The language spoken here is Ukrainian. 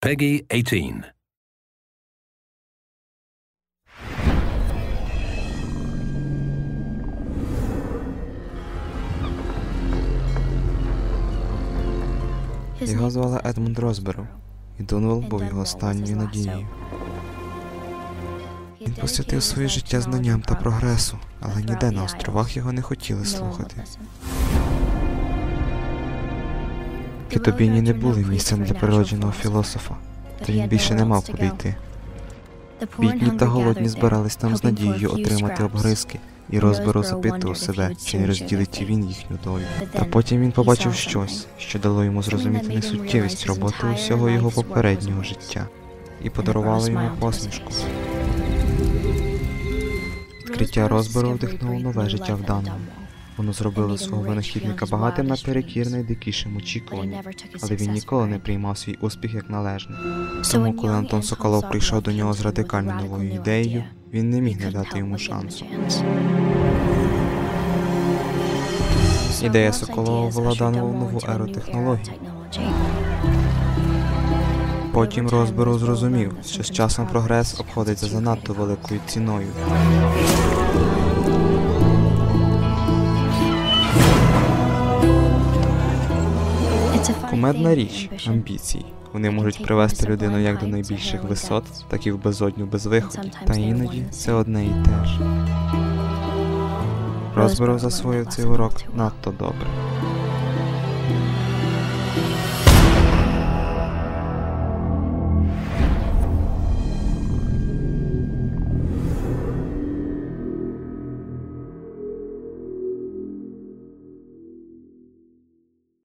Peggy 18. Його звали Едмунд Розберов, і Донвелл був його останньою надією. Він посвятив своє життя знанням та прогресу, але ніде на островах його не хотіли слухати. Китобійні не були місцем для природженого філософа, та він більше не мав куди йти. Бідні та голодні збирались там з надією отримати обгризки, і Розберов запитував себе, чи не розділить він їхню долю. Та потім він побачив щось, що дало йому зрозуміти несуттєвість роботи усього його попереднього життя, і подарувало йому посмішку. Відкриття Розберу вдихнуло нове життя в Даному. Воно зробило свого винахідника багатим наперекір найдикішим очікуванням, але він ніколи не приймав свій успіх як належний. Тому, коли Антон Соколов прийшов до нього з радикально новою ідеєю, він не міг не дати йому шансу. Ідея Соколова ввела Данову в нову еру технологій. Потім Розберу зрозумів, що з часом прогрес обходиться занадто великою ціною. Кумедна річ амбіції. Вони можуть привести людину як до найбільших висот, так і в безодню без виходу. Та іноді це одне і те ж. Розберов засвоїв цей урок надто добре.